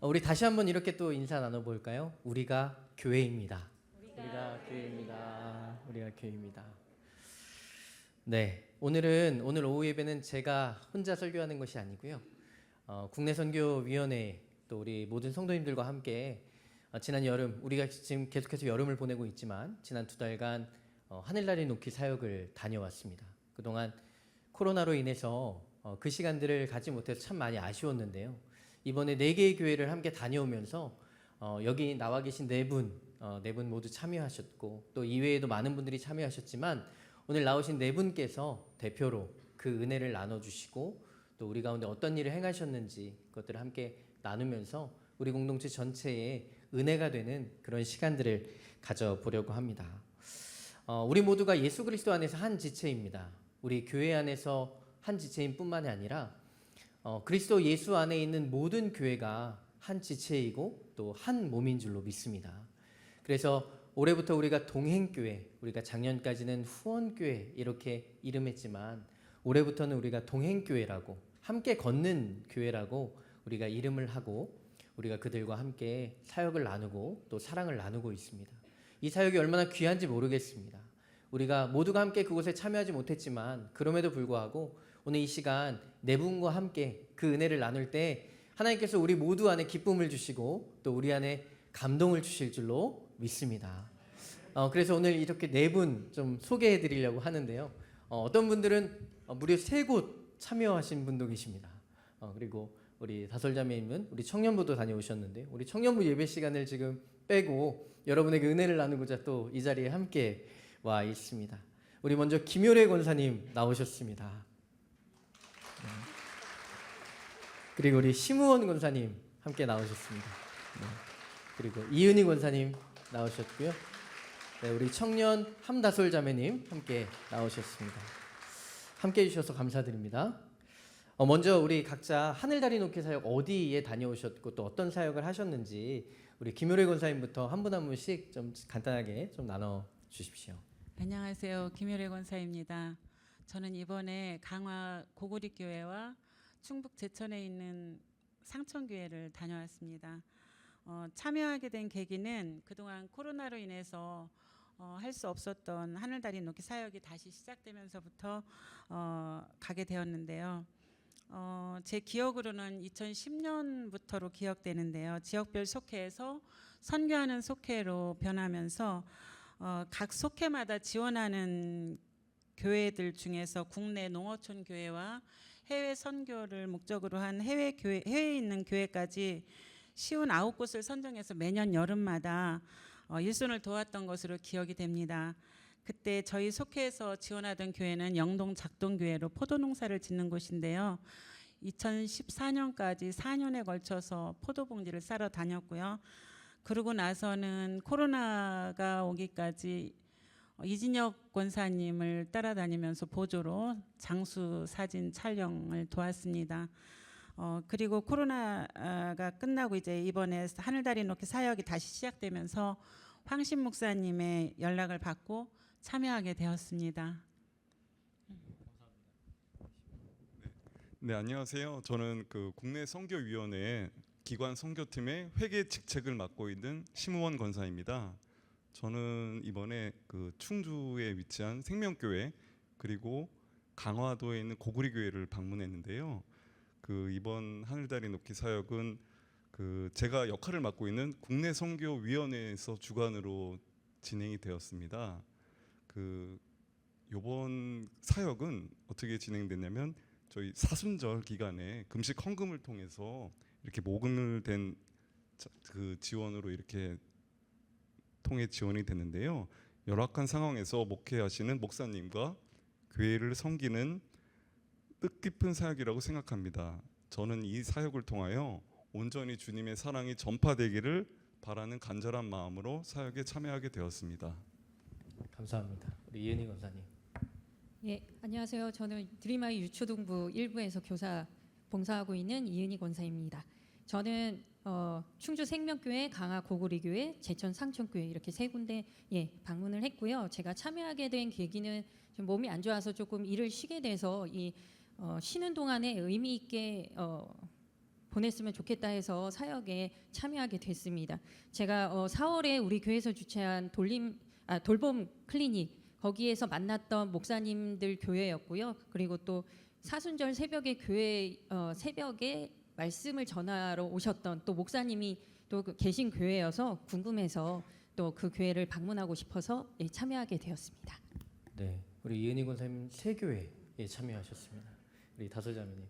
어, 우리 다시 한번 이렇게 또 인사 나눠볼까요? 우리가 교회입니다. 우리가 교회입니다. 우리가 교회입니다. 네, 오늘은 오늘 오후 예배는 제가 혼자 설교하는 것이 아니고요. 어, 국내 선교위원회 또 우리 모든 성도님들과 함께 어, 지난 여름 우리가 지금 계속해서 여름을 보내고 있지만 지난 두 달간 어, 하늘나리 놓기 사역을 다녀왔습니다. 그동안 코로나로 인해서 어, 그 시간들을 갖지 못해서 참 많이 아쉬웠는데요. 이번에 네 개의 교회를 함께 다녀오면서 어, 여기 나와 계신 네 분, 어, 네분 모두 참여하셨고 또 이외에도 많은 분들이 참여하셨지만 오늘 나오신 네 분께서 대표로 그 은혜를 나눠주시고 또 우리 가운데 어떤 일을 행하셨는지 그것들을 함께 나누면서 우리 공동체 전체에 은혜가 되는 그런 시간들을 가져보려고 합니다. 어, 우리 모두가 예수 그리스도 안에서 한 지체입니다. 우리 교회 안에서 한 지체인 뿐만이 아니라 어, 그리스도 예수 안에 있는 모든 교회가 한 지체이고 또 한 몸인 줄로 믿습니다. 그래서 올해부터 우리가 동행교회, 우리가 작년까지는 후원교회 이렇게 이름했지만 올해부터는 우리가 동행교회라고 함께 걷는 교회라고 우리가 이름을 하고 우리가 그들과 함께 사역을 나누고 또 사랑을 나누고 있습니다. 이 사역이 얼마나 귀한지 모르겠습니다. 우리가 모두가 함께 그곳에 참여하지 못했지만 그럼에도 불구하고 오늘 이 시간 네 분과 함께 그 은혜를 나눌 때 하나님께서 우리 모두 안에 기쁨을 주시고 또 우리 안에 감동을 주실 줄로 믿습니다. 어, 그래서 오늘 이렇게 네 분 좀 소개해 드리려고 하는데요. 어, 떤 분들은 어, 무려 세 곳 참여하신 분도 계십니다. 어, 그리고 우리 다설자매님은 우리 청년부도 다녀오셨는데 우리 청년부 예배 시간을 지금 빼고 여러분에게 은혜를 나누고자 또 이 자리에 함께 와 있습니다. 우리 먼저 김효래 권사님 나오셨습니다. 네. 그리고 우리 심우원 권사님 함께 나오셨습니다. 네. 그리고 이은희 권사님 나오셨고요. 네, 우리 청년 함다솔 자매님 함께 나오셨습니다. 함께 해주셔서 감사드립니다. 어, 먼저 우리 각자 하늘다리 놓기 사역 어디에 다녀오셨고 또 어떤 사역을 하셨는지 우리 김효래 권사님부터 한 분 한 분씩 좀 간단하게 좀 나눠 주십시오. 안녕하세요. 김효래 권사입니다. 저는 이번에 강화 고구리 교회와 충북 제천에 있는 상천교회를 다녀왔습니다. 어, 참여하게 된 계기는 그동안 코로나로 인해서 어, 할 수 없었던 하늘다리 놓기 사역이 다시 시작되면서부터 어, 가게 되었는데요. 어, 제 기억으로는 2010년부터로 기억되는데요. 지역별 속회에서 선교하는 속회로 변하면서 어, 각 속회마다 지원하는 교회들 중에서 국내 농어촌 교회와 해외 선교를 목적으로 한 해외 교회 해외에 있는 교회까지 쉬운 아홉 곳을 선정해서 매년 여름마다 어, 일손을 도왔던 것으로 기억이 됩니다. 그때 저희 속회에서 지원하던 교회는 영동 작동교회로 포도 농사를 짓는 곳인데요. 2014년까지 4년에 걸쳐서 포도 봉지를 싸러 다녔고요. 그러고 나서는 코로나가 오기까지 어, 이진혁 권사님을 따라다니면서 보조로 장수 사진 촬영을 도왔습니다. 어, 그리고 코로나가 끝나고 이제 이번에 하늘다리 놓기 사역이 다시 시작되면서 황신 목사님의 연락을 받고 참여하게 되었습니다. 네 안녕하세요. 저는 그 국내 선교위원회 기관 선교팀의 회계 직책을 맡고 있는 심우원 권사입니다. 저는 이번에 그 충주에 위치한 생명교회 그리고 강화도에 있는 고구리 교회를 방문했는데요. 그 이번 하늘다리 높기 사역은 그 제가 역할을 맡고 있는 국내 선교 위원회에서 주관으로 진행이 되었습니다. 그 요번 사역은 어떻게 진행됐냐면 저희 사순절 기간에 금식 헌금을 통해서 이렇게 모금을 된 그 지원으로 이렇게 통해 지원이 됐는데요. 열악한 상황에서 목회하시는 목사님과 교회를 섬기는 뜻깊은 사역이라고 생각합니다. 저는 이 사역을 통하여 온전히 주님의 사랑이 전파되기를 바라는 간절한 마음으로 사역에 참여하게 되었습니다. 감사합니다. 우리 이은희 권사님. 예, 안녕하세요. 저는 드림아이 유초동부 일부에서 교사 봉사하고 있는 이은희 권사입니다. 저는 어, 충주 생명교회, 강화 고구리교회, 제천 상천교회 이렇게 세 군데 예 방문을 했고요. 제가 참여하게 된 계기는 좀 몸이 안 좋아서 조금 일을 쉬게 돼서 이 어, 쉬는 동안에 의미 있게 어, 보냈으면 좋겠다 해서 사역에 참여하게 됐습니다. 제가 어, 4월에 우리 교회에서 주최한 돌림 아, 돌봄 클리닉 거기에서 만났던 목사님들 교회였고요. 그리고 또 사순절 새벽에 교회 어, 새벽에 말씀을 전하러 오셨던 또 목사님이 또그 계신 교회여서 궁금해서 또 그 교회를 방문하고 싶어서 예, 참여하게 되었습니다. 네, 우리 이은희 권사님 새 교회에 참여하셨습니다. 우리 다솔자매님.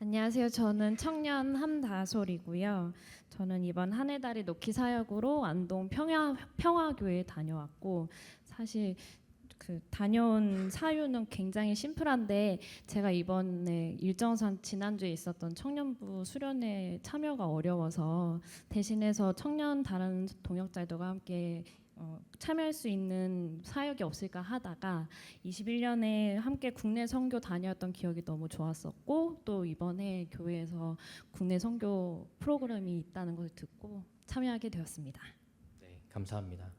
안녕하세요. 저는 청년 함다솔이고요. 저는 이번 한 해 달이 놓기 사역으로 안동 평화 평화교회 다녀왔고 사실 그 다녀온 사유는 굉장히 심플한데 제가 이번에 일정상 지난주에 있었던 청년부 수련회 참여가 어려워서 대신해서 청년 다른 동역자들과 함께 어, 참여할 수 있는 사역이 없을까 하다가 21년에 함께 국내 선교 다녔던 기억이 너무 좋았었고 또 이번에 교회에서 국내 선교 프로그램이 있다는 것을 듣고 참여하게 되었습니다. 네, 감사합니다.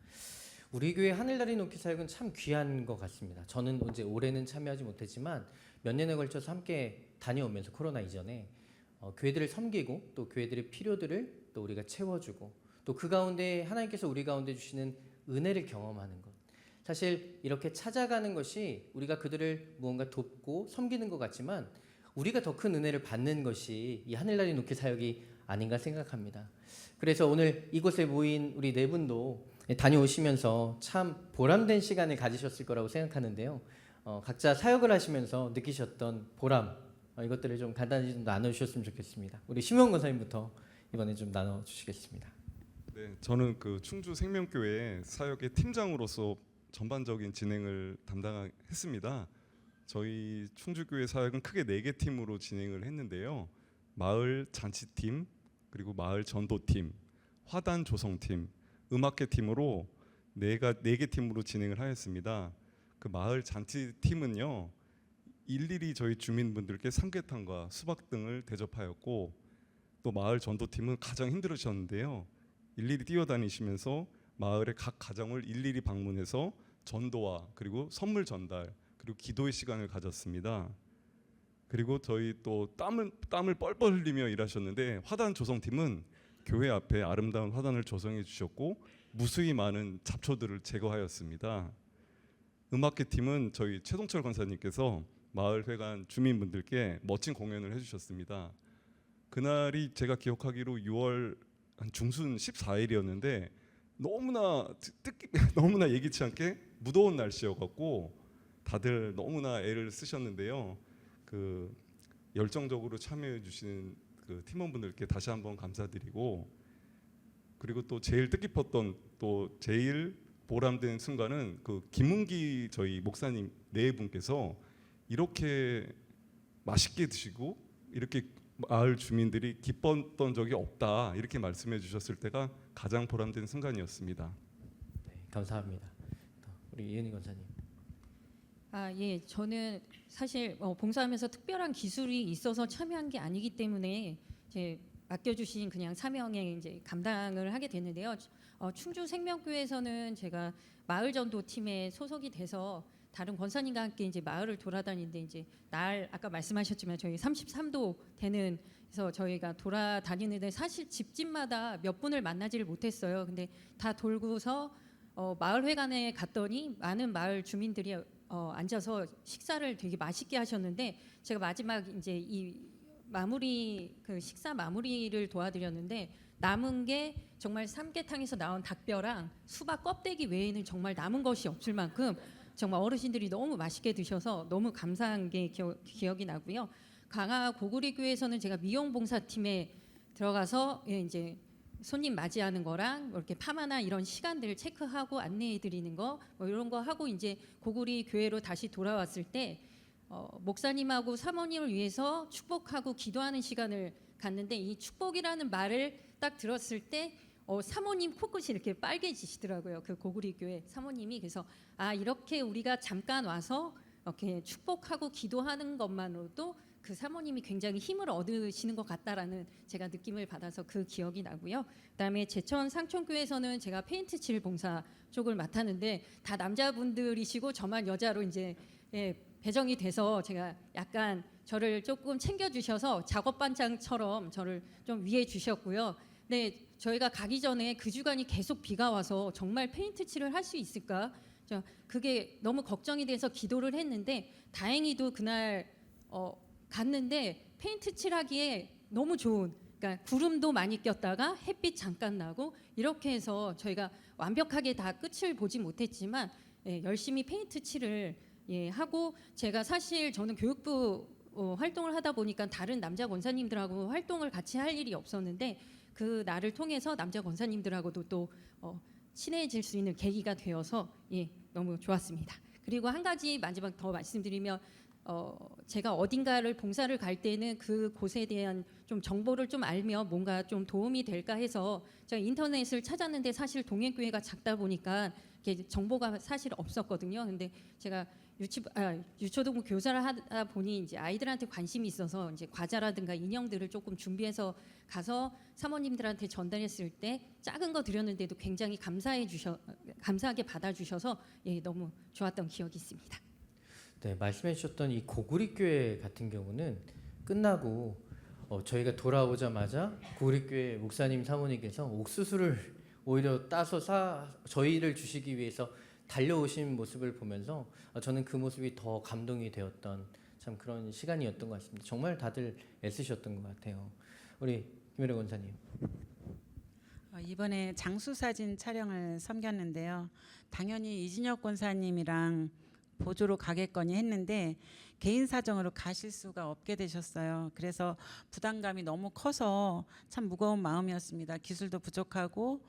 우리 교회 하늘다리 놓기 사역은 참 귀한 것 같습니다. 저는 이제 올해는 참여하지 못했지만 몇 년에 걸쳐서 함께 다녀오면서 코로나 이전에 어, 교회들을 섬기고 또 교회들의 필요들을 또 우리가 채워주고 또 그 가운데 하나님께서 우리 가운데 주시는 은혜를 경험하는 것. 사실 이렇게 찾아가는 것이 우리가 그들을 무언가 돕고 섬기는 것 같지만 우리가 더 큰 은혜를 받는 것이 이 하늘나리 놓기 사역이 아닌가 생각합니다. 그래서 오늘 이곳에 모인 우리 네 분도 다녀오시면서 참 보람된 시간을 가지셨을 거라고 생각하는데요. 어, 각자 사역을 하시면서 느끼셨던 보람 어, 이것들을 좀 간단히 좀 나눠주셨으면 좋겠습니다. 우리 심원 권사님부터 이번에 좀 나눠주시겠습니다. 네, 저는 그 충주 생명교회 사역의 팀장으로서 전반적인 진행을 담당했습니다. 저희 충주교회 사역은 크게 네 개 팀으로 진행을 했는데요. 마을 잔치팀, 그리고 마을 전도팀, 화단 조성팀, 음악회 팀으로 네가 네개 팀으로 진행을 하였습니다. 그 마을 잔치 팀은요. 일일이 저희 주민분들께 삼계탕과 수박 등을 대접하였고 또 마을 전도 팀은 가장 힘들으셨는데요. 일일이 뛰어다니시면서 마을의 각 가정을 일일이 방문해서 전도와 그리고 선물 전달 그리고 기도의 시간을 가졌습니다. 그리고 저희 또 땀을 땀을 뻘뻘 흘리며 일하셨는데 화단 조성팀은 교회 앞에 아름다운 화단을 조성해 주셨고 무수히 많은 잡초들을 제거하였습니다. 음악회 팀은 저희 최동철 권사님께서 마을 회관 주민분들께 멋진 공연을 해주셨습니다. 그날이 제가 기억하기로 6월 한 중순 14일이었는데 너무나 뜻깊 너무나 예기치 않게 무더운 날씨여갖고 다들 너무나 애를 쓰셨는데요. 그 열정적으로 참여해 주신 그 팀원분들께 다시 한번 감사드리고 그리고 또 제일 뜻깊었던 또 제일 보람된 순간은 그 김문기 저희 목사님 네 분께서 이렇게 맛있게 드시고 이렇게 마을 주민들이 기뻤던 적이 없다 이렇게 말씀해 주셨을 때가 가장 보람된 순간이었습니다. 네, 감사합니다. 또 우리 이은희 권사님. 아, 예. 저는 사실 어, 봉사하면서 특별한 기술이 있어서 참여한 게 아니기 때문에 이제 맡겨주신 그냥 사명에 이제 감당을 하게 됐는데요. 어, 충주 생명교회에서는 제가 마을 전도 팀에 소속이 돼서 다른 권사님과 함께 이제 마을을 돌아다니는데 이제 날 아까 말씀하셨지만 저희 33도 되는 그래서 저희가 돌아다니는데 사실 집집마다 몇 분을 만나지를 못했어요. 근데 다 돌고서 어, 마을 회관에 갔더니 많은 마을 주민들이 어, 앉아서 식사를 되게 맛있게 하셨는데 제가 마지막 이제 이 마무리 그 식사 마무리를 도와드렸는데 남은 게 정말 삼계탕에서 나온 닭뼈랑 수박 껍데기 외에는 정말 남은 것이 없을 만큼 정말 어르신들이 너무 맛있게 드셔서 너무 감사한 게 기억, 기억이 나고요. 강화 고구리 교회에서는 제가 미용 봉사팀에 들어가서 예, 이제 손님 맞이하는 거랑 뭐 이렇게 파마나 이런 시간들을 체크하고 안내해 드리는 거 뭐 이런 거 하고 이제 고구리 교회로 다시 돌아왔을 때 어, 목사님하고 사모님을 위해서 축복하고 기도하는 시간을 갖는데 이 축복이라는 말을 딱 들었을 때 어, 사모님 코끝이 이렇게 빨개지시더라고요. 그 고구리 교회 사모님이 그래서 아 이렇게 우리가 잠깐 와서 이렇게 축복하고 기도하는 것만으로도 그 사모님이 굉장히 힘을 얻으시는 것 같다라는 제가 느낌을 받아서 그 기억이 나고요. 그다음에 제천 상촌교회에서는 제가 페인트 칠 봉사 쪽을 맡았는데 다 남자분들이시고 저만 여자로 이제 예, 배정이 돼서 제가 약간 저를 조금 챙겨주셔서 작업 반장처럼 저를 좀 위해 주셨고요. 네, 저희가 가기 전에 그 주간이 계속 비가 와서 정말 페인트 칠을 할 수 있을까? 저 그게 너무 걱정이 돼서 기도를 했는데 다행히도 그날 어, 갔는데 페인트 칠하기에 너무 좋은 그러니까 구름도 많이 꼈다가 햇빛 잠깐 나고 이렇게 해서 저희가 완벽하게 다 끝을 보지 못했지만 예, 열심히 페인트 칠을 예, 하고 제가 사실 저는 교육부 어, 활동을 하다 보니까 다른 남자 권사님들하고 활동을 같이 할 일이 없었는데 그 날을 통해서 남자 권사님들하고도 또 어, 친해질 수 있는 계기가 되어서 예, 너무 좋았습니다. 그리고 한 가지 마지막 더 말씀드리면 어, 제가 어딘가를 봉사를 갈 때는 그 곳에 대한 좀 정보를 좀 알면 뭔가 좀 도움이 될까 해서 제가 인터넷을 찾았는데 사실 동행교회가 작다 보니까 정보가 사실 없었거든요. 근데 제가 유치 아, 유초등 교사를 하다 보니 이제 아이들한테 관심이 있어서 이제 과자라든가 인형들을 조금 준비해서 가서 사모님들한테 전달했을 때 작은 거 드렸는데도 굉장히 감사해 주셔 감사하게 받아 주셔서 예, 너무 좋았던 기억이 있습니다. 네, 말씀해 주셨던 이 고구리 교회 같은 경우는 끝나고 어, 저희가 돌아오자마자 고구리 교회 목사님 사모님께서 옥수수를 오히려 따서 사 저희를 주시기 위해서 달려오신 모습을 보면서 어, 저는 그 모습이 더 감동이 되었던 참 그런 시간이었던 것 같습니다. 정말 다들 애쓰셨던 것 같아요. 우리 김혜래 권사님. 어, 이번에 장수 사진 촬영을 섬겼는데요. 당연히 이진혁 권사님이랑 보조로 가겠거니 했는데 개인 사정으로 가실 수가 없게 되셨어요. 그래서 부담감이 너무 커서 참 무거운 마음이었습니다. 기술도 부족하고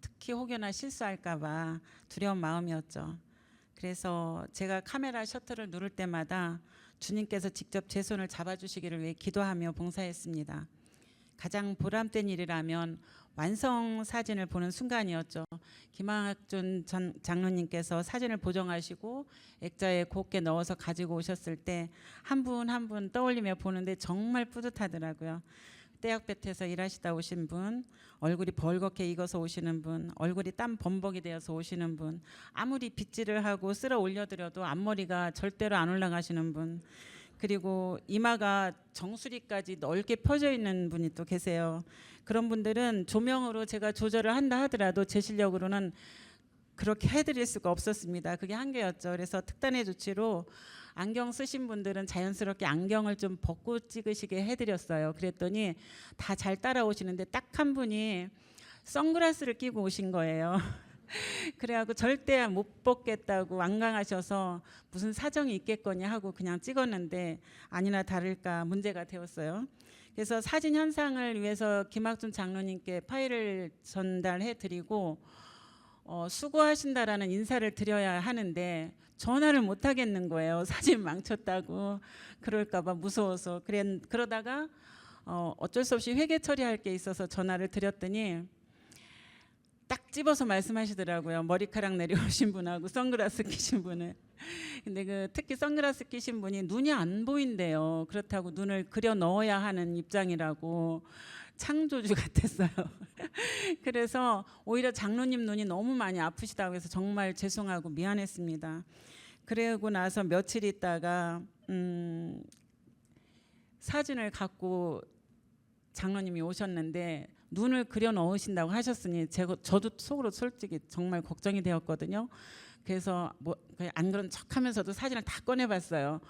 특히 혹여나 실수할까봐 두려운 마음이었죠. 그래서 제가 카메라 셔터를 누를 때마다 주님께서 직접 제 손을 잡아주시기를 위해 기도하며 봉사했습니다. 가장 보람된 일이라면 완성 사진을 보는 순간이었죠. 김학준 전 장로님께서 사진을 보정하시고 액자에 곱게 넣어서 가지고 오셨을 때 한 분 한 분 떠올리며 보는데 정말 뿌듯하더라고요. 떼약볕에서 일하시다 오신 분, 얼굴이 벌겋게 익어서 오시는 분, 얼굴이 땀 범벅이 되어서 오시는 분, 아무리 빗질을 하고 쓸어 올려드려도 앞머리가 절대로 안 올라가시는 분, 그리고 이마가 정수리까지 넓게 펴져 있는 분이 또 계세요. 그런 분들은 조명으로 제가 조절을 한다 하더라도 제 실력으로는 그렇게 해드릴 수가 없었습니다. 그게 한계였죠. 그래서 특단의 조치로 안경 쓰신 분들은 자연스럽게 안경을 좀 벗고 찍으시게 해드렸어요. 그랬더니 다 잘 따라오시는데 딱 한 분이 선글라스를 끼고 오신 거예요. 그래갖고 절대 못 벗겠다고 완강하셔서 무슨 사정이 있겠거니 하고 그냥 찍었는데 아니나 다를까 문제가 되었어요. 그래서 사진 현상을 위해서 김학준 장로님께 파일을 전달해 드리고 어, 수고하신다라는 인사를 드려야 하는데 전화를 못 하겠는 거예요. 사진 망쳤다고 그럴까봐 무서워서 그래 그러다가 어, 어쩔 수 없이 회계 처리할 게 있어서 전화를 드렸더니 딱 집어서 말씀하시더라고요. 머리카락 내려오신 분하고 선글라스 끼신 분은. 근데 그 특히 선글라스 끼신 분이 눈이 안 보인대요. 그렇다고 눈을 그려 넣어야 하는 입장이라고 창조주 같았어요. 그래서 오히려 장로님 눈이 너무 많이 아프시다고 해서 정말 죄송하고 미안했습니다. 그러고 나서 며칠 있다가 음, 사진을 갖고 장로님이 오셨는데 눈을 그려 넣으신다고 하셨으니 제가 저도 속으로 솔직히 정말 걱정이 되었거든요. 그래서 뭐 안 그런 척하면서도 사진을 다 꺼내봤어요.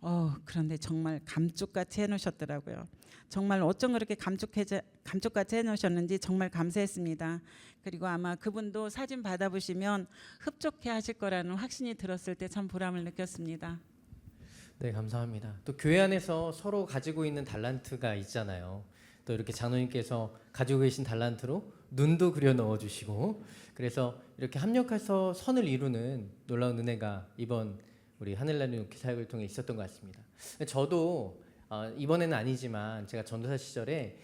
어 그런데 정말 감쪽같이 해놓으셨더라고요. 정말 어쩜 그렇게 감쪽해 감쪽같이 해놓으셨는지 정말 감사했습니다. 그리고 아마 그분도 사진 받아보시면 흡족해 하실 거라는 확신이 들었을 때 참 보람을 느꼈습니다. 네, 감사합니다. 또 교회 안에서 서로 가지고 있는 달란트가 있잖아요. 또 이렇게 장로님께서 가지고 계신 달란트로 눈도 그려 넣어 주시고 그래서 이렇게 합력해서 선을 이루는 놀라운 은혜가 이번 우리 하늘나는 육기 사역을 통해 있었던 것 같습니다. 저도 어, 이번에는 아니지만 제가 전도사 시절에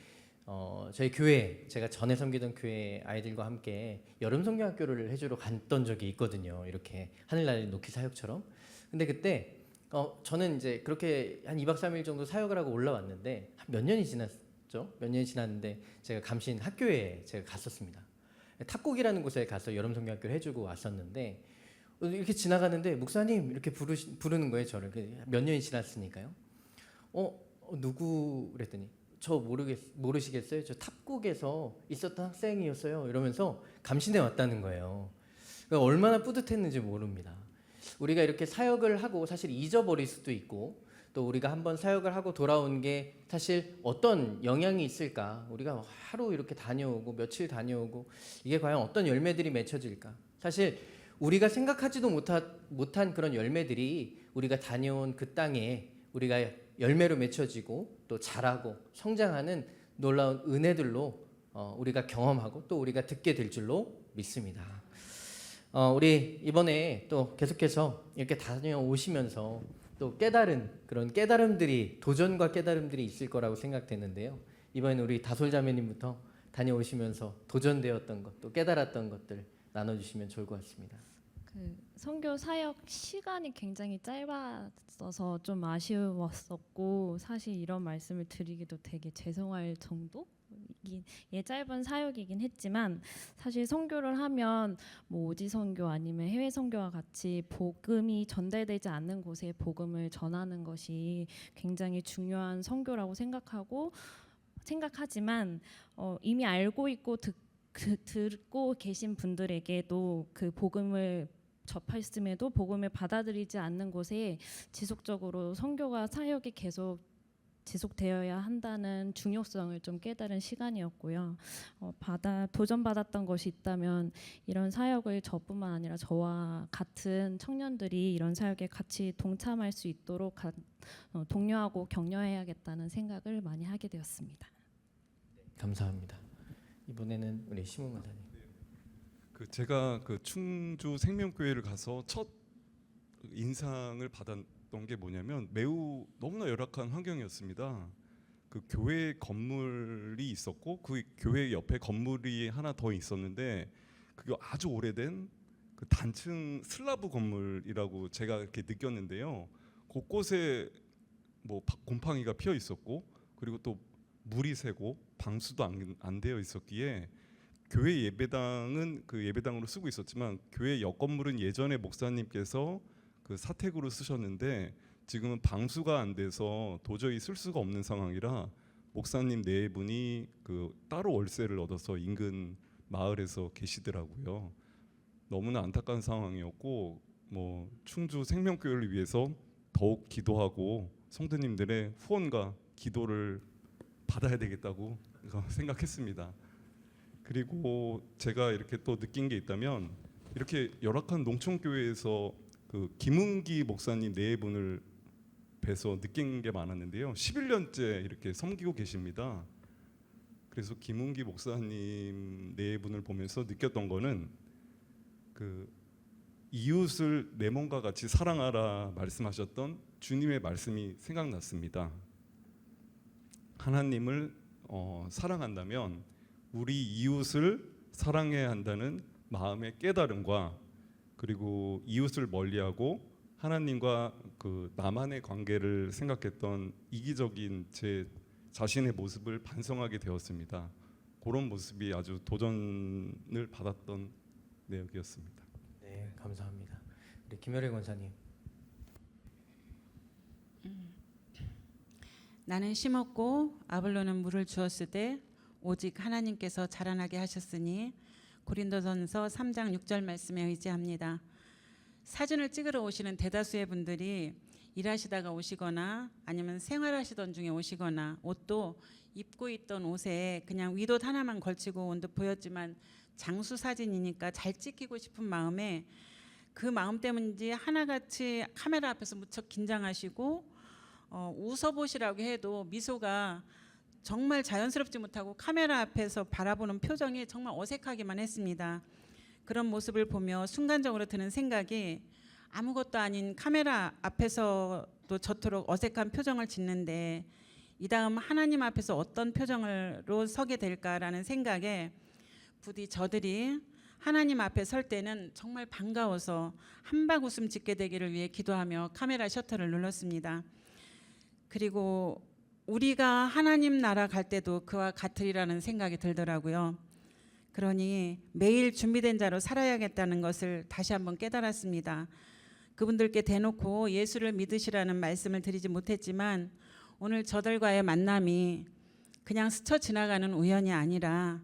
어, 저희 교회 제가 전에 섬기던 교회 아이들과 함께 여름 성경학교를 해주러 갔던 적이 있거든요. 이렇게 하늘나는 녹기 사역처럼. 근데 그때 어, 저는 이제 그렇게 한 2박 3일 정도 사역을 하고 올라왔는데 한몇 년이 지났 죠? 몇 년이 지났는데 제가 감신 학교에 제가 갔었습니다. 탁곡이라는 곳에 가서 여름 성경학교를 해주고 왔었는데 이렇게 지나가는데 목사님 이렇게 부르시, 부르는 거예요 저를 그몇 년이 지났으니까요. 어, 어, 누구 그랬더니 저 모르겠 모르시겠어요? 저 탑국에서 있었던 학생이었어요. 이러면서 감신해 왔다는 거예요. 그러니까 얼마나 뿌듯했는지 모릅니다. 우리가 이렇게 사역을 하고 사실 잊어버릴 수도 있고 또 우리가 한번 사역을 하고 돌아온 게 사실 어떤 영향이 있을까? 우리가 하루 이렇게 다녀오고 며칠 다녀오고 이게 과연 어떤 열매들이 맺혀질까? 사실 우리가 생각하지도 못한, 그런 열매들이 우리가 다녀온 그 땅에 우리가 열매로 맺혀지고 또 자라고 성장하는 놀라운 은혜들로 어, 우리가 경험하고 또 우리가 듣게 될 줄로 믿습니다. 어, 우리 이번에 또 계속해서 이렇게 다녀오시면서 또 깨달은 그런 깨달음들이 도전과 깨달음들이 있을 거라고 생각되는데요. 이번에 우리 다솔자매님부터 다녀오시면서 도전되었던 것, 또 깨달았던 것들 나눠주시면 좋을 것 같습니다. 그 선교 사역 시간이 굉장히 짧았어서 좀 아쉬웠었고 사실 이런 말씀을 드리기도 되게 죄송할 정도. 이긴 예 짧은 사역이긴 했지만 사실 선교를 하면 뭐 오지 선교 아니면 해외 선교와 같이 복음이 전달되지 않는 곳에 복음을 전하는 것이 굉장히 중요한 선교라고 생각하고 생각하지만 어, 이미 알고 있고 듣, 그, 듣고 계신 분들에게도 그 복음을 접했음에도 복음을 받아들이지 않는 곳에 지속적으로 선교가 사역이 계속 지속되어야 한다는 중요성을 좀 깨달은 시간이었고요. 어, 받아 도전받았던 것이 있다면 이런 사역을 저뿐만 아니라 저와 같은 청년들이 이런 사역에 같이 동참할 수 있도록 가, 어, 독려하고 격려해야겠다는 생각을 많이 하게 되었습니다. 감사합니다. 이번에는 우리 심은 권사님. 그 제가 그 충주 생명교회를 가서 첫 인상을 받 았던 게 뭐냐면 매우 너무나 열악한 환경이었습니다. 그 교회 건물이 있었고 그 교회 옆에 건물이 하나 더 있었는데 그게 아주 오래된 그 단층 슬라브 건물이라고 제가 이렇게 느꼈는데요. 곳곳에 뭐 바- 곰팡이가 피어 있었고 그리고 또 물이 새고 방수도 안, 안 되어 있었기에 교회 예배당은 그 예배당으로 쓰고 있었지만 교회 옆 건물은 예전에 목사님께서 그 사택으로 쓰셨는데 지금은 방수가 안 돼서 도저히 쓸 수가 없는 상황이라 목사님 네 분이 그 따로 월세를 얻어서 인근 마을에서 계시더라고요. 너무나 안타까운 상황이었고 뭐 충주 생명교회를 위해서 더욱 기도하고 성도님들의 후원과 기도를 받아야 되겠다고 생각했습니다. 그리고 제가 이렇게 또 느낀 게 있다면 이렇게 열악한 농촌 교회에서 그 김은기 목사님 네 분을 뵈서 느낀 게 많았는데요. 11년째 이렇게 섬기고 계십니다. 그래서 김은기 목사님 네 분을 보면서 느꼈던 거는 그 이웃을 내 몸과 같이 사랑하라 말씀하셨던 주님의 말씀이 생각났습니다. 하나님을 어, 사랑한다면 우리 이웃을 사랑해야 한다는 마음의 깨달음과 그리고 이웃을 멀리하고 하나님과 그 나만의 관계를 생각했던 이기적인 제 자신의 모습을 반성하게 되었습니다. 그런 모습이 아주 도전을 받았던 내용이었습니다. 네, 감사합니다. 우리 김열애 권사님. 나는 심었고 아블로는 물을 주었을 때 오직 하나님께서 자라나게 하셨으니 고린도전서 3장 6절 말씀에 의지합니다. 사진을 찍으러 오시는 대다수의 분들이 일하시다가 오시거나 아니면 생활하시던 중에 오시거나 옷도 입고 있던 옷에 그냥 윗옷 하나만 걸치고 온 듯 보였지만 장수 사진이니까 잘 찍히고 싶은 마음에 그 마음 때문인지 하나같이 카메라 앞에서 무척 긴장하시고 어, 웃어보시라고 해도 미소가 정말 자연스럽지 못하고 카메라 앞에서 바라보는 표정이 정말 어색하기만 했습니다. 그런 모습을 보며 순간적으로 드는 생각이 아무것도 아닌 카메라 앞에서도 저토록 어색한 표정을 짓는데 이 다음 하나님 앞에서 어떤 표정으로 서게 될까라는 생각에 부디 저들이 하나님 앞에 설 때는 정말 반가워서 한박 웃음 짓게 되기를 위해 기도하며 카메라 셔터를 눌렀습니다. 그리고 우리가 하나님 나라 갈 때도 그와 같으리라는 생각이 들더라고요. 그러니 매일 준비된 자로 살아야겠다는 것을 다시 한번 깨달았습니다. 그분들께 대놓고 예수를 믿으시라는 말씀을 드리지 못했지만 오늘 저들과의 만남이 그냥 스쳐 지나가는 우연이 아니라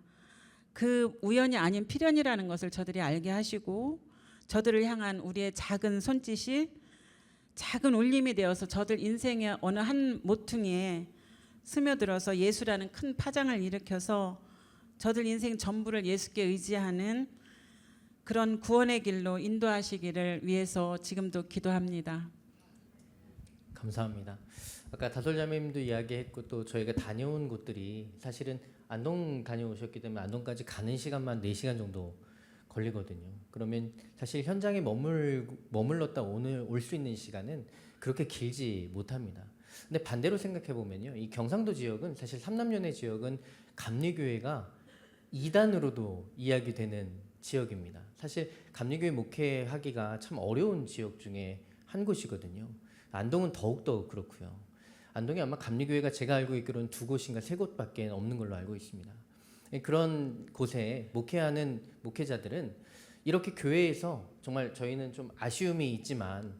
그 우연이 아닌 필연이라는 것을 저들이 알게 하시고 저들을 향한 우리의 작은 손짓이 작은 울림이 되어서 저들 인생의 어느 한 모퉁이에 스며들어서 예수라는 큰 파장을 일으켜서 저들 인생 전부를 예수께 의지하는 그런 구원의 길로 인도하시기를 위해서 지금도 기도합니다. 감사합니다. 아까 다솔자매님도 이야기했고 또 저희가 다녀온 곳들이 사실은 안동 다녀오셨기 때문에 안동까지 가는 시간만 4시간 정도 걸리거든요. 그러면 사실 현장에 머물 머물렀다 오늘 올 수 있는 시간은 그렇게 길지 못합니다. 근데 반대로 생각해 보면요. 이 경상도 지역은 사실 삼남연의 지역은 감리교회가 이단으로도 이야기되는 지역입니다. 사실 감리교회 목회하기가 참 어려운 지역 중에 한 곳이거든요. 안동은 더욱더 그렇고요. 안동이 아마 감리교회가 제가 알고 있기로는 두 곳인가 세 곳밖에 없는 걸로 알고 있습니다. 예, 그런 곳에 목회하는 목회자들은 이렇게 교회에서 정말 저희는 좀 아쉬움이 있지만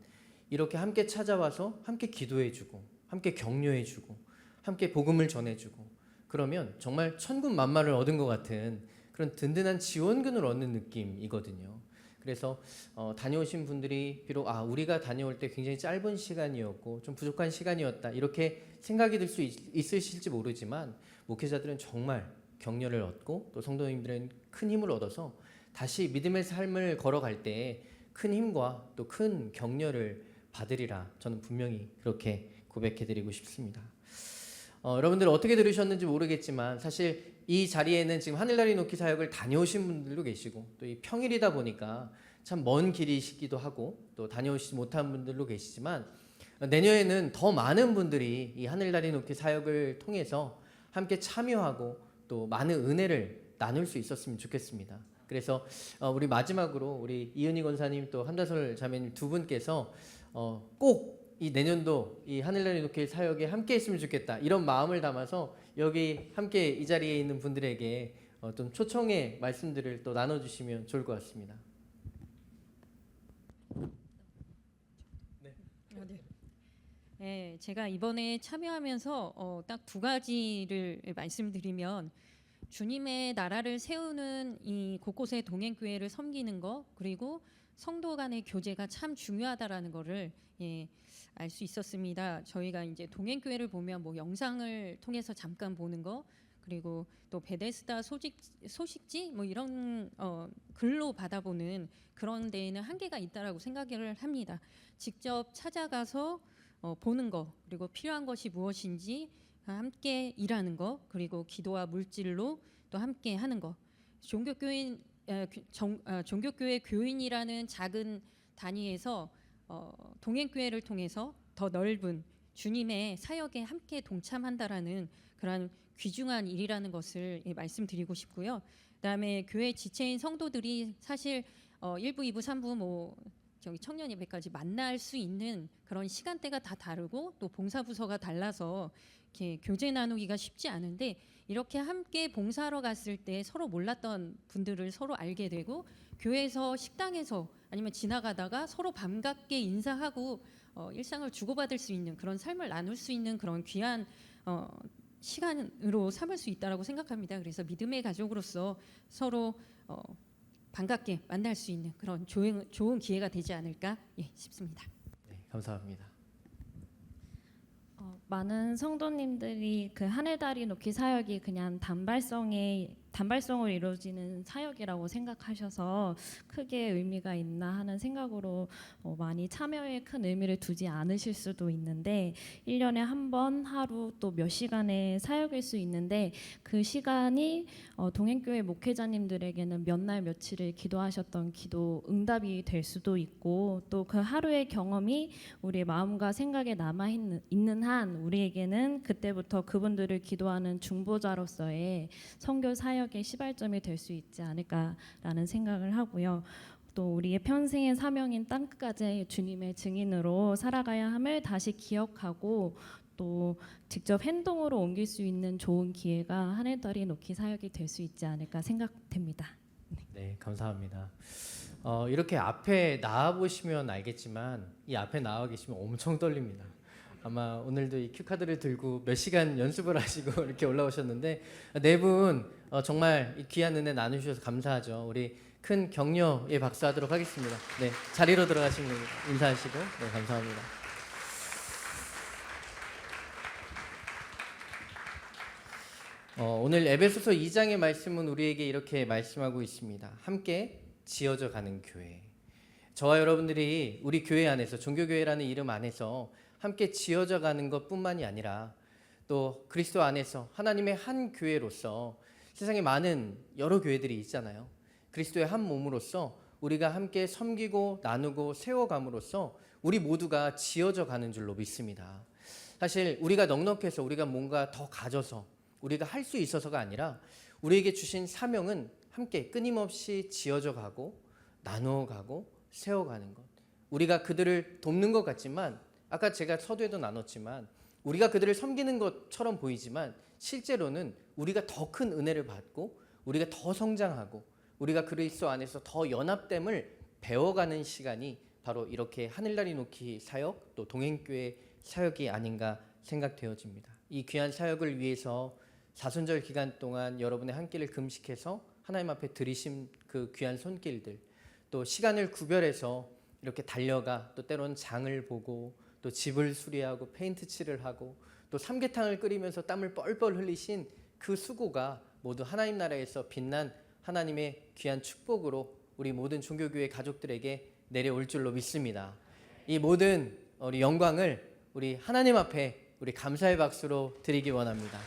이렇게 함께 찾아와서 함께 기도해주고 함께 격려해주고 함께 복음을 전해주고 그러면 정말 천군 만마를 얻은 것 같은 그런 든든한 지원군을 얻는 느낌이거든요. 그래서 어, 다녀오신 분들이 비록 아 우리가 다녀올 때 굉장히 짧은 시간이었고 좀 부족한 시간이었다 이렇게 생각이 들 수 있으실지 모르지만 목회자들은 정말 격려를 얻고 또 성도님들은 큰 힘을 얻어서 다시 믿음의 삶을 걸어갈 때 큰 힘과 또 큰 격려를 받으리라 저는 분명히 그렇게 고백해드리고 싶습니다. 어, 여러분들 어떻게 들으셨는지 모르겠지만 사실 이 자리에는 지금 하늘나리 놓기 사역을 다녀오신 분들도 계시고 또 이 평일이다 보니까 참 먼 길이시기도 하고 또 다녀오시지 못한 분들도 계시지만 내년에는 더 많은 분들이 이 하늘나리 놓기 사역을 통해서 함께 참여하고 또 많은 은혜를 나눌 수 있었으면 좋겠습니다. 그래서 어, 우리 마지막으로 우리 이은희 권사님 또 한다솔 자매님 두 분께서 어, 꼭 이 내년도 이 하늘나리 놓기 사역에 함께 했으면 좋겠다. 이런 마음을 담아서 여기 함께 이 자리에 있는 분들에게 어, 좀 초청의 말씀들을 또 나눠주시면 좋을 것 같습니다. 네, 제가 이번에 참여하면서 어, 딱 두 가지를 말씀드리면 주님의 나라를 세우는 이 곳곳의 동행교회를 섬기는 거 그리고 성도 간의 교제가 참 중요하다라는 거를 예, 알 수 있었습니다. 저희가 이제 동행 교회를 보면 뭐 영상을 통해서 잠깐 보는 거 그리고 또 베데스다 소식, 소식지 뭐 이런 어, 글로 받아보는 그런 데에는 한계가 있다라고 생각을 합니다. 직접 찾아가서 어, 보는 거 그리고 필요한 것이 무엇인지 함께 일하는 거 그리고 기도와 물질로 또 함께 하는 거 종교교인 정, 아, 종교교회 교인이라는 작은 단위에서 어, 동행교회를 통해서 더 넓은 주님의 사역에 함께 동참한다라는 그런 귀중한 일이라는 것을 예, 말씀드리고 싶고요. 그다음에 교회 지체인 성도들이 사실 어, 1부, 2부, 3부 뭐 저기 청년 예배까지 만날 수 있는 그런 시간대가 다 다르고 또 봉사부서가 달라서 이렇게 교제 나누기가 쉽지 않은데 이렇게 함께 봉사하러 갔을 때 서로 몰랐던 분들을 서로 알게 되고 교회에서 식당에서 아니면 지나가다가 서로 반갑게 인사하고 어, 일상을 주고받을 수 있는 그런 삶을 나눌 수 있는 그런 귀한 어, 시간으로 삼을 수 있다라고 생각합니다. 그래서 믿음의 가족으로서 서로 어, 반갑게 만날 수 있는 그런 좋은, 좋은 기회가 되지 않을까 예, 싶습니다. 네, 감사합니다. 어, 많은 성도님들이 그 하늘다리 놓기 사역이 그냥 단발성의 단발성으로 이루어지는 사역이라고 생각하셔서 크게 의미가 있나 하는 생각으로 어, 많이 참여에 큰 의미를 두지 않으실 수도 있는데 1년에 한 번 하루 또 몇 시간의 사역일 수 있는데 그 시간이 어, 동행교회 목회자님들에게는 몇 날 며칠을 기도하셨던 기도 응답이 될 수도 있고 또 그 하루의 경험이 우리의 마음과 생각에 남아 있는, 한 우리에게는 그때부터 그분들을 기도하는 중보자로서의 선교 사역 의 시발점이 될 수 있지 않을까라는 생각을 하고요. 또 우리의 평생의 사명인 땅끝까지 주님의 증인으로 살아가야 함을 다시 기억하고 또 직접 행동으로 옮길 수 있는 좋은 기회가 한해달이 놓기 사역이 될 수 있지 않을까 생각됩니다. 네, 감사합니다. 어, 이렇게 앞에 나와 보시면 알겠지만 이 앞에 나와 계시면 엄청 떨립니다. 아마 오늘도 이 큐 카드를 들고 몇 시간 연습을 하시고 이렇게 올라오셨는데 네분 어, 정말 이 귀한 은혜 나누셔서 감사하죠. 우리 큰 격려의 박수하도록 하겠습니다. 네, 자리로 들어가시면 인사하시고 네, 감사합니다. 어, 오늘 에베소서 2장의 말씀은 우리에게 이렇게 말씀하고 있습니다. 함께 지어져 가는 교회. 저와 여러분들이 우리 교회 안에서 종교교회라는 이름 안에서 함께 지어져 가는 것뿐만이 아니라 또 그리스도 안에서 하나님의 한 교회로서 세상에 많은 여러 교회들이 있잖아요. 그리스도의 한 몸으로서 우리가 함께 섬기고 나누고 세워감으로써 우리 모두가 지어져 가는 줄로 믿습니다. 사실 우리가 넉넉해서 우리가 뭔가 더 가져서 우리가 할 수 있어서가 아니라 우리에게 주신 사명은 함께 끊임없이 지어져 가고 나누어 가고 세워가는 것. 우리가 그들을 돕는 것 같지만 아까 제가 서두에도 나눴지만 우리가 그들을 섬기는 것처럼 보이지만 실제로는 우리가 더 큰 은혜를 받고 우리가 더 성장하고 우리가 그리스도 안에서 더 연합됨을 배워가는 시간이 바로 이렇게 하늘나리 놓기 사역 또 동행교회 사역이 아닌가 생각되어집니다. 이 귀한 사역을 위해서 사순절 기간 동안 여러분의 한 끼를 금식해서 하나님 앞에 드리신 그 귀한 손길들 또 시간을 구별해서 이렇게 달려가 또 때로는 장을 보고 또 집을 수리하고 페인트 칠을 하고 또 삼계탕을 끓이면서 땀을 뻘뻘 흘리신 그 수고가 모두 하나님 나라에서 빛난 하나님의 귀한 축복으로 우리 모든 종교교회 가족들에게 내려올 줄로 믿습니다. 이 모든 우리 영광을 우리 하나님 앞에 우리 감사의 박수로 드리기 원합니다.